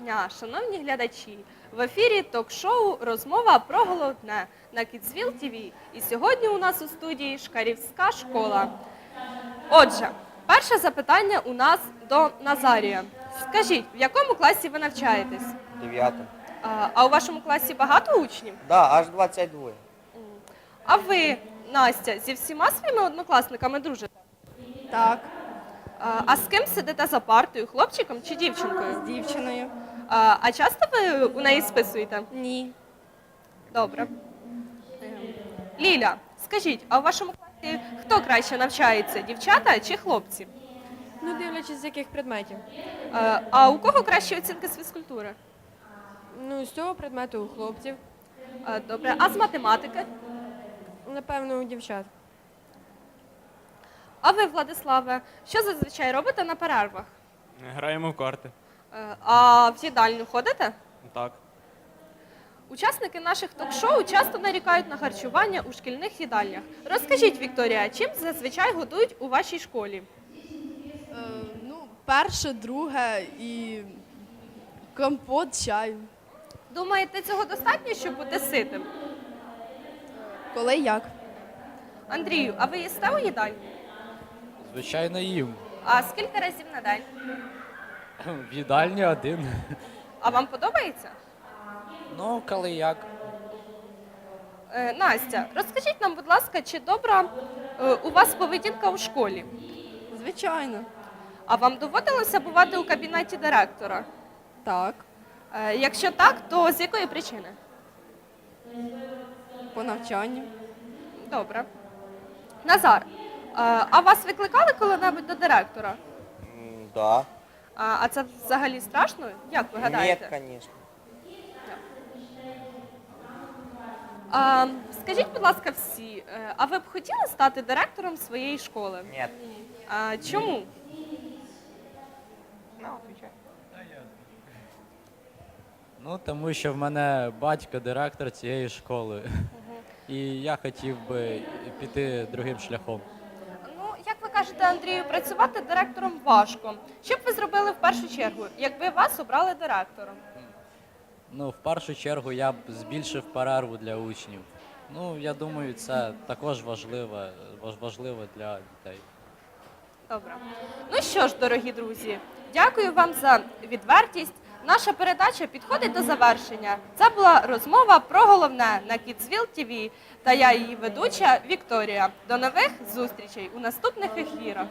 дня, шановні глядачі! В ефірі ток-шоу Розмова про головне на Kidsville TV. І сьогодні у нас у студії Шкарівська школа. Отже, перше запитання у нас до Назарія. Скажіть, в якому класі ви навчаєтесь? Дев'ятим. А, а у вашому класі багато учнів? Да, аж 22. А ви, Настя, зі всіма своїми однокласниками дружите? Так, А, а з ким сидите за партою, хлопчиком чи дівчинкою? з дівчиною. А, а часто ви у неї списуєте? Ні. Добре. Ліля, скажіть, а у вашому класі хто краще навчається, дівчата чи хлопці? Ну, дивлячись, з яких предметів. Е, А у кого кращі оцінки з фізкультури? Ну, з цього предмету у хлопців, Е, Добре, а з математики? напевно, у дівчат. А ви, Владиславе, що зазвичай робите на перервах? Граємо в карти. Е, А в їдальню ходите? Так. Учасники наших ток-шоу часто нарікають на харчування у шкільних їдальнях. Розкажіть, Вікторія, чим зазвичай годують у вашій школі? Е, ну, перше, друге і компот, чай. Думаєте, цього достатньо, щоб бути ситим? Коли як? Андрію, а ви їсте у їдальні? Звичайно, їм. А скільки разів на день? В їдальні один. А вам подобається? Ну, коли як. Е, Настя, розкажіть нам, будь ласка, чи добра е, у вас поведінка у школі? Звичайно. А вам доводилося бувати у кабінеті директора? Так, Е, якщо так, то з якої причини? по навчанню. Добре. Назар, е, а вас викликали коли-небудь до директора? М, Да. А, а це взагалі страшно? Як ви гадаєте? Нет, конечно. А, скажіть, будь ласка, всі, е, а ви б хотіли стати директором своєї школи? Нет. А, чому? Ну, отвечай. Ну, тому що в мене батько директор цієї школи. І я хотів би піти другим шляхом. Кажете, Андрію, працювати директором важко. Що б ви зробили в першу чергу, якби вас обрали директором? Ну, в першу чергу я б збільшив перерву для учнів. Ну, я думаю, це також важливо, важливо для дітей. Добре. Ну що ж, дорогі друзі, дякую вам за відвертість. Наша передача підходить до завершення. Це була розмова про головне на Kidsville TV та я її ведуча Вікторія. До нових зустрічей у наступних ефірах.